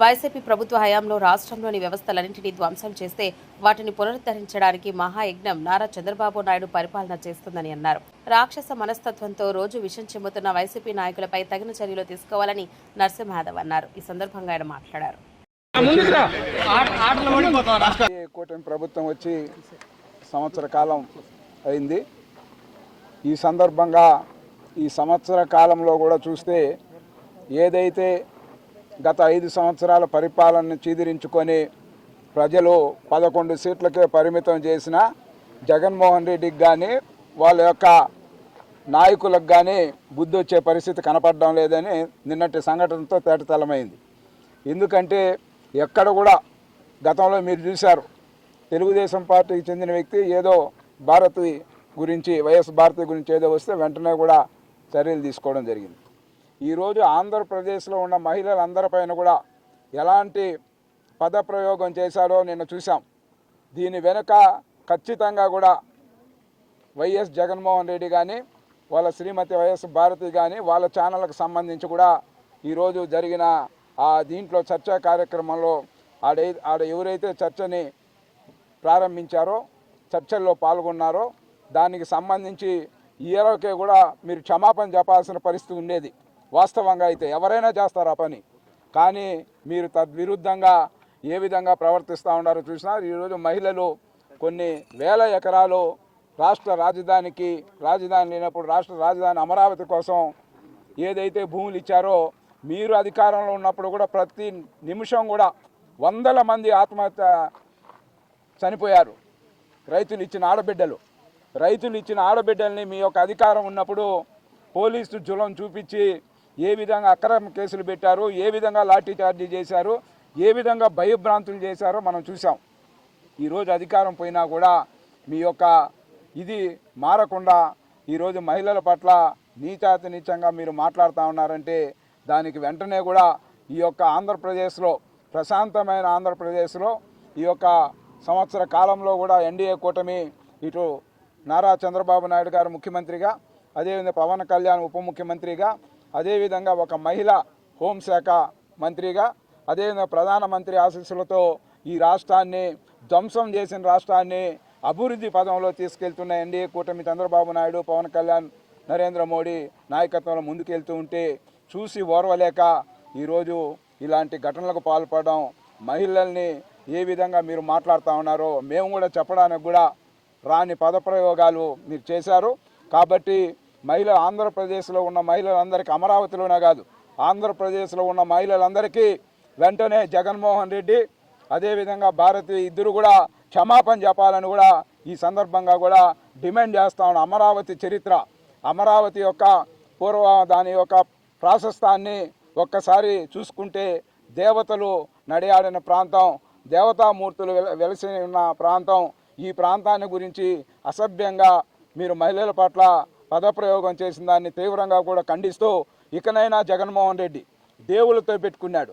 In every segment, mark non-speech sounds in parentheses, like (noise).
YCP ప్రభుత్వ హయాంలో రాష్ట్రంలోని వ్యవస్థలన్నింటినీ ధ్వంసం చేస్తే వాటిని పునరుద్ధరించడానికి మహాయజ్ఞం నారా చంద్రబాబు నాయుడు పరిపాలన చేస్తుందని అన్నారు. రాక్షస మనస్తత్వంతో రోజు విషం చెమ్ముతున్న వైసీపీ నాయకులపై తగిన చర్యలు తీసుకోవాలని నరసింహాదవ్ అన్నారు. ఈ సందర్భంగా ఆయన మాట్లాడారు. కూటమి ప్రభుత్వం వచ్చి సంవత్సర కాలం అయింది. ఈ సందర్భంగా ఈ సంవత్సర కాలంలో కూడా చూస్తే ఏదైతే గత ఐదు సంవత్సరాల పరిపాలనను చీదిరించుకొని ప్రజలు పదకొండు సీట్లకే పరిమితం చేసిన జగన్మోహన్ రెడ్డికి కానీ వాళ్ళ యొక్క నాయకులకు కానీ బుద్ధి వచ్చే పరిస్థితి కనపడడం లేదని నిన్నటి సంఘటనతో తేటతలమైంది. ఎందుకంటే ఎక్కడ కూడా గతంలో మీరు చూశారు తెలుగుదేశం పార్టీకి చెందిన వ్యక్తి ఏదో భారతి గురించి వైఎస్ భారతి గురించి ఏదో వస్తే వెంటనే కూడా చర్యలు తీసుకోవడం జరిగింది. ఈరోజు ఆంధ్రప్రదేశ్లో ఉన్న మహిళలందరిపైన కూడా ఎలాంటి పదప్రయోగం చేశారో నిన్న చూసాం దీని వెనుక ఖచ్చితంగా కూడా వైఎస్ జగన్మోహన్ రెడ్డి కానీ వాళ్ళ శ్రీమతి వైఎస్ భారతి కానీ వాళ్ళ ఛానళ్ళకు సంబంధించి కూడా ఈరోజు జరిగిన ఆ దీంట్లో చర్చా కార్యక్రమంలో ఆడ ఆడ ఎవరైతే చర్చని ప్రారంభించారో చర్చల్లో పాల్గొన్నారో దానికి సంబంధించి ఈ కూడా మీరు క్షమాపణ చెప్పాల్సిన పరిస్థితి ఉండేది. వాస్తవంగా అయితే ఎవరైనా చేస్తారు ఆ పని. కానీ మీరు తద్విరుద్ధంగా ఏ విధంగా ప్రవర్తిస్తూ ఉన్నారో చూసినా ఈరోజు మహిళలు కొన్ని వేల ఎకరాలు రాష్ట్ర రాజధానికి రాజధాని లేనప్పుడు రాష్ట్ర రాజధాని అమరావతి కోసం ఏదైతే భూములు ఇచ్చారో మీరు అధికారంలో ఉన్నప్పుడు కూడా ప్రతి నిమిషం కూడా వందల మంది ఆత్మహత్య చనిపోయారు. రైతులు ఇచ్చిన ఆడబిడ్డలు. రైతులు ఇచ్చిన ఆడబిడ్డల్ని మీ యొక్క అధికారం ఉన్నప్పుడు పోలీసు జులం చూపించి ఏ విధంగా అక్రమ కేసులు పెట్టారు ఏ విధంగా లాఠీ చార్జీ చేశారు ఏ విధంగా భయభ్రాంతులు చేశారో మనం చూసాం ఈరోజు అధికారం పోయినా కూడా మీ యొక్క ఇది మారకుండా ఈరోజు మహిళల పట్ల నీచాతి నీచంగా మీరు మాట్లాడుతూ ఉన్నారంటే దానికి వెంటనే కూడా ఈ యొక్క ఆంధ్రప్రదేశ్లో ప్రశాంతమైన ఆంధ్రప్రదేశ్లో ఈ యొక్క సంవత్సర కాలంలో కూడా ఎన్డీఏ కూటమి ఇటు నారా చంద్రబాబు నాయుడు గారు ముఖ్యమంత్రిగా అదేవిధంగా పవన్ కళ్యాణ్ ఉప ముఖ్యమంత్రిగా అదేవిధంగా ఒక మహిళ హోంశాఖ మంత్రిగా అదేవిధంగా ప్రధానమంత్రి ఆశీస్సులతో ఈ రాష్ట్రాన్ని ధ్వంసం చేసిన రాష్ట్రాన్ని అభివృద్ధి పదంలో తీసుకెళ్తున్న ఎన్డీఏ కూటమి చంద్రబాబు నాయుడు పవన్ కళ్యాణ్ నరేంద్ర మోడీ నాయకత్వంలో ముందుకెళ్తూ ఉంటే చూసి ఓర్వలేక ఈరోజు ఇలాంటి ఘటనలకు పాల్పడడం మహిళల్ని ఏ విధంగా మీరు మాట్లాడుతూ ఉన్నారో మేము కూడా చెప్పడానికి కూడా రాని పదప్రయోగాలు మీరు చేశారు. కాబట్టి మహిళ ఆంధ్రప్రదేశ్లో ఉన్న మహిళలందరికీ అమరావతిలోనే కాదు ఆంధ్రప్రదేశ్లో ఉన్న మహిళలందరికీ వెంటనే జగన్మోహన్ రెడ్డి అదేవిధంగా భారతి ఇద్దరు కూడా క్షమాపణ చెప్పాలని కూడా ఈ సందర్భంగా కూడా డిమాండ్ చేస్తా ఉన్నాం. అమరావతి చరిత్ర అమరావతి యొక్క పూర్వ దాని యొక్క ప్రాశస్తాన్ని ఒక్కసారి చూసుకుంటే దేవతలు నడియాడిన ప్రాంతం దేవతామూర్తులు వెల- వెలసి ఉన్న ప్రాంతం ఈ ప్రాంతాన్ని గురించి అసభ్యంగా మీరు మహిళల పట్ల పదప్రయోగం చేసిన దాన్ని తీవ్రంగా కూడా ఖండిస్తూ ఇకనైనా జగన్మోహన్ రెడ్డి దేవులతో పెట్టుకున్నాడు.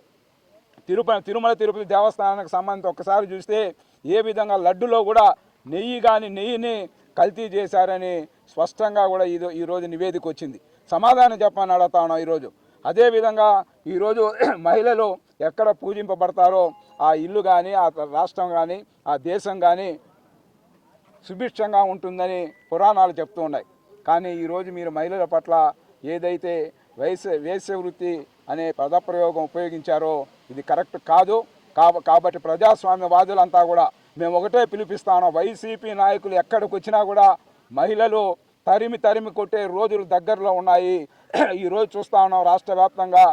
తిరుపతి తిరుమల తిరుపతి దేవస్థానానికి సంబంధించి ఒక్కసారి చూస్తే ఏ విధంగా లడ్డులో కూడా నెయ్యి కానీ నెయ్యిని కల్తీ చేశారని స్పష్టంగా కూడా ఇది ఈరోజు నివేదిక వచ్చింది. సమాధానం చెప్పమని అడుగుతా ఉన్నాం ఈరోజు. అదేవిధంగా ఈరోజు (clears throat) మహిళలు ఎక్కడ పూజింపబడతారో ఆ ఇల్లు కానీ ఆ రాష్ట్రం కానీ ఆ దేశం కానీ సుభిక్షంగా ఉంటుందని పురాణాలు చెప్తూ ఉన్నాయి. కానీ ఈరోజు మీరు మహిళల పట్ల ఏదైతే వేస వేసే అనే పదప్రయోగం ఉపయోగించారో ఇది కరెక్ట్ కాదు. కాబ కాబట్టి ప్రజాస్వామ్యవాదులంతా కూడా మేము ఒకటే పిలిపిస్తాను వైసీపీ నాయకులు ఎక్కడికి వచ్చినా కూడా మహిళలు తరిమి తరిమి కొట్టే రోజులు దగ్గరలో ఉన్నాయి. ఈరోజు చూస్తా ఉన్నాం రాష్ట్ర వ్యాప్తంగా.